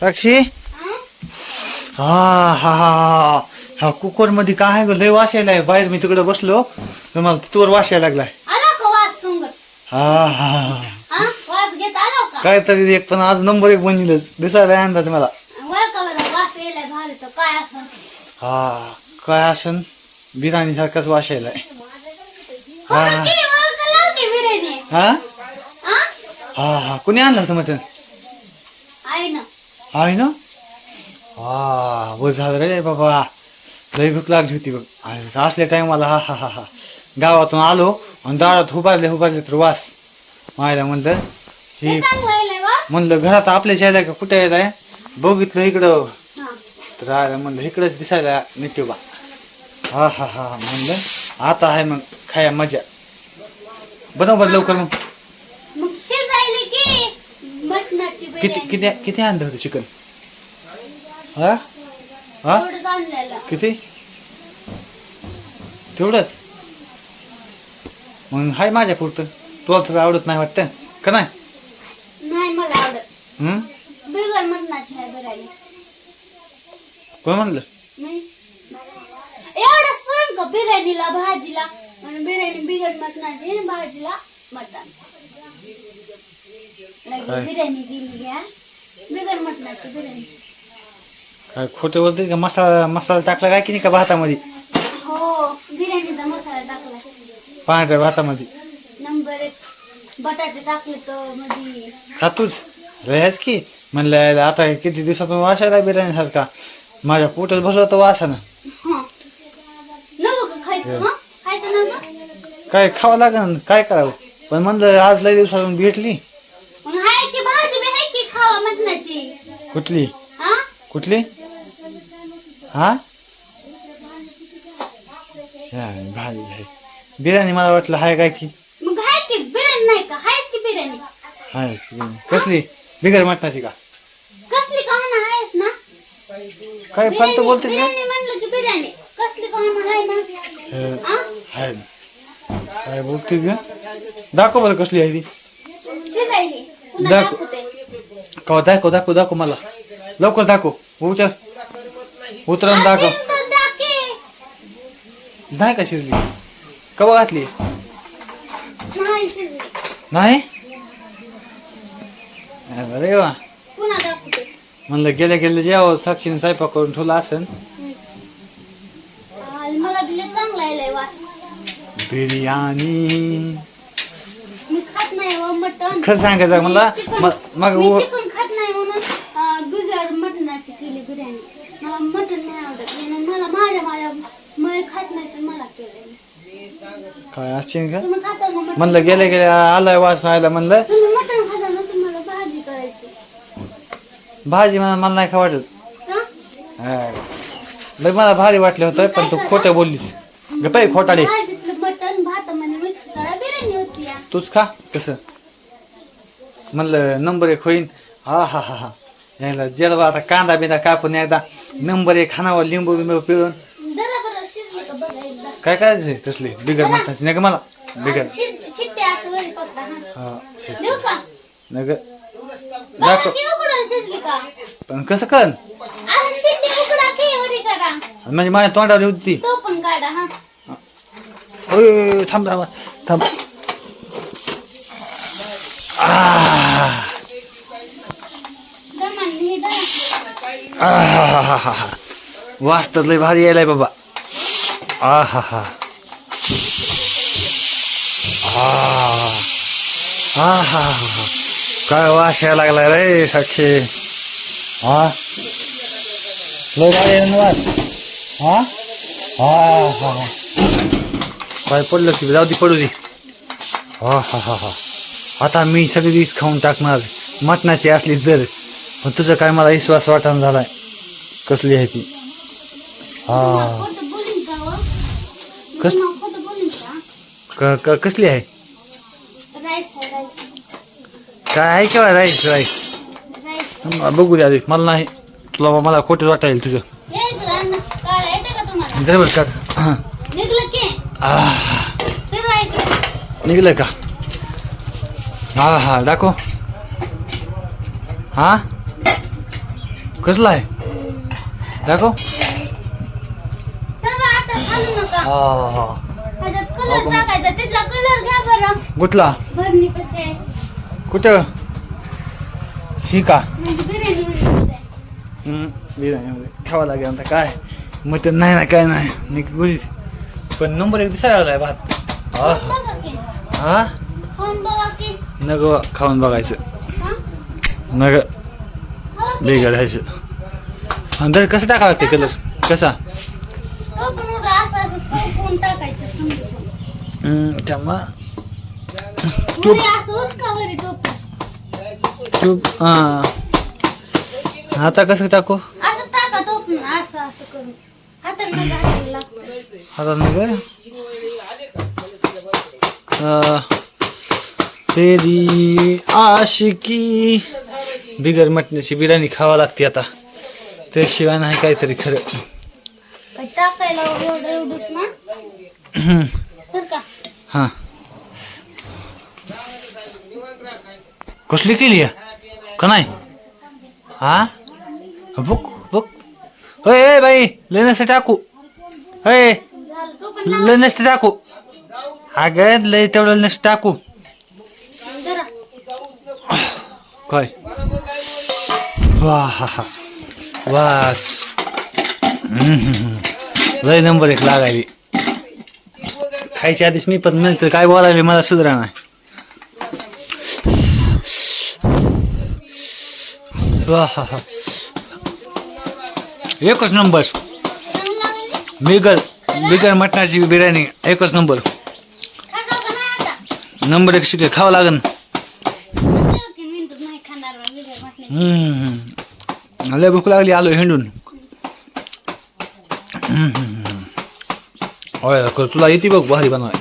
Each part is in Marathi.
साक्षी हं? हा हा हा. हा कुकरमध्ये काय आहे ग? लय वास यायलाय. बाहेर मी तिकडे बसलो. तर मला तिथवर वास यायला लागलाय. हा हा काय तरी एक पण आज नंबर एक बनलेच दिसायला अंदाज मला. हा काय असन? बिर्याणी सारखाच वास यायलाय. हो हा. हा? हा? हा हा. कुणी आणलं होतं मटन आहे ना? हा बस झालं रे बाबा. लय भूक लागली होती बघ. असल्या टायमाला हा हा हा हा. गावातून आलो आणि दारात उभारले उभारले तर वास. मायला म्हणलं ही म्हणलं घरात आपल्याच यायला का कुठे यायलाय बघितलं इकडं. हा. तर आलं म्हणलं इकडंच दिसायला निट्यूबा हा हा हा हा. म्हणलं आता आहे मग खाया मजा. बरोबर लवकर मग मग शिजायले की मटणाची किती किती किती आणलं होतं चिकन? हा? हा? एवढंच आणलेलं. किती? तेवढंच? मग हाय माझ्या पुरतं. तुला तर आवडत नाही वाटतं? का नाही? नाही मला आवडत. हम्म बिगर मटणाची आहे बिर्याणी. कोण म्हणलं? नाही एवढंच फरक का बिर्याणीला भाजीला? आणि बिर्याणी बिगर मटणाची आणि भाजीला मटण. काय? बिर्याणी दिली घ्या बिगर मटणाची बिर्याणी. काय खोटं बोलते का? मसाला मसाला टाकला काय की नाही का भातामध्ये? हो बिर्याणीचा मसाला टाकला. पांढऱ्या भातामध्ये. नंबर एक बटाटे टाकले तर मध्ये खातूच. की? म्हणलं यायला आता हे किती दिवसातून वासायला बिर्याणी सारखा माझ्या पोटात बसला तर वासानं. हं. नको का खायचं? खायचं ना? काय खावं लागन काय करावं? पण म्हणलं आज लय दिवसातून भेटली मग हाय की भाजी बी हाय की खावा मटणाची कुठली? हा? कुठली? हा? भारी आहे. बिर्याणी मला वाटलं हाय काय की? हाय. कसली? बिगर मटणाची का? कसली ना? काय फालतू बोलतेस का काय बोलतेस का दाखव बरं कसली आहे ती. दाखव. कवा दाखव दाखव दाखव मला. लवकर दाखव. उतर. उतरून दाखव. नाही का शिजली? कवा घातली? नाही अरे वा. म्हणलं गेल्या गेल्या जेव्हा साक्षीने स्वयंपाक करून ठेवला असेल बिर्याणी. मटण. खरं सांगायचं मला मग मी व- चिकन खात नाही म्हणून अं, बिगर मटणाची केली बिर्याणी मला मटण नाही आवडत म्हणून मला माझ्या माझ्या मी खात नाही तर मला केलं काय असशील का? तुम्ही खाता का मटण म्हणलं गेल्या गेल्या आलाय वास व्हायला म्हणलं. तुम्ही मटण खाता ना तुम्हाला भाजी करायची. भाजी मला मला नाही का वाटत? हा? लय मला भारी वाटलं होतं पण तू खोटं बोललीस. गपाई खोटाडे. भाजीतलं मटण भातामध्ये मिक्स करा बिर्याणी होती या. तूच खा कसं? म्हणलं नंबर एक होईन. हा हा हा हा. यायला जेडवा आता कांदा बिंदा कापून एकदा नंबर एक खानावर लिंबू बिंबू पिळून. काय करायचंय तसली? बिगर मठाची नाही का मला? बिगर. हा. नाही दाखव. पण कसं कर म्हणजे माझ्या तोंडावर होती ती. हा. ओय, थांब थांब. थांब आह, हे तर लय भारी यायलाय बाबा. आ. हा हा काय वास यायला लागलाय रे सखे. हा लय भारी आहे ना वास. हा हा हा हा. काय पडलं की जाऊ दे पडू दे. हा हा हा हा आता मी सगळी रीच खाऊन टाकणार. मटणाची असली तर. पण तुझं काय मला विश्वास वाटण झालाय. कसली आहे ती? हा कस- का? क- कसली आहे? काय आहे किंवा राईस राईस? बघू दे आधी. मला नाही. तुला मला खोटं वाटा येईल तुझं. का बरोबर का. आह, निघलं का? हा हा दाखव. हा? कसला आहे? दाखव तर आता घालू नका हा हा त्याच्यात कलर टाकायचा तिथला कलर घ्या बरं. कुठला? भरणी आहे? कुठं? ही का? म्हणजे बिर्याणी मध्ये. हम्म, बिर्याणीमध्ये खावा लागेल आता काय? मटन नाही ना काय नाही. गुढी पण नंबर एक दिसायला लागलाय भात. हा? बघा की. हा? खाऊन बघा की. नग खाऊन बघायचं. हा? नग खावा की. बिघडायचं आणि दर कसं टाकावं लागते कलर कसा? हातात नका हाताला लागतं आता नग तेरी आशिकी. बिगर मटण्याची बिर्याणी खावा लागते आता. त्याशिवाय नाही काहीतरी खरं. काय टाकायला एवढं एवढंच ना? हा. कसली केली का नाही? हा? बुक बुक होय बाई लेण्यासाठी टाकू. होय झालं टाकू. अग लय तेवढं लेण्यास टाकू. काय? वा हा हा. वास. लय नंबर एक लागायली. खायच्या आधीच मी पण नंतर काय बोलायले मला सुधरा नाही. वा हा हा एकच नंबर. बिगर बिगर मटणाची बिर्याणी एकच नंबर. नंबर एक शिके खावं लागन. हम्म. लय भूक लागली आलो हिंडून. हम्म. होय कर तुला येते बघ भारी बनवाय.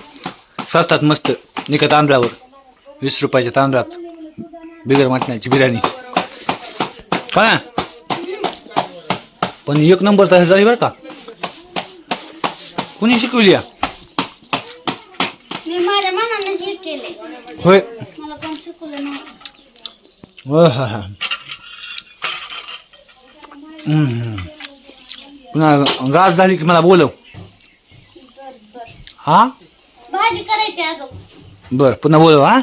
स्वस्तात मस्त निका तांदळावर वीस रुपयाच्या तांदळात. बिगर मटण्याची बिर्याणी. काय पण एक नंबर तर झाली बरं का? कुणी शिकवली या? मी माझ्या मनाने हे केले होय. मला कोण शिकवलं नाही. होय हा हा. हम्म. पुन्हा गाठ झाली की मला बोलव. हा? भाजी करायची अगं. बर पुन्हा बोलव हा?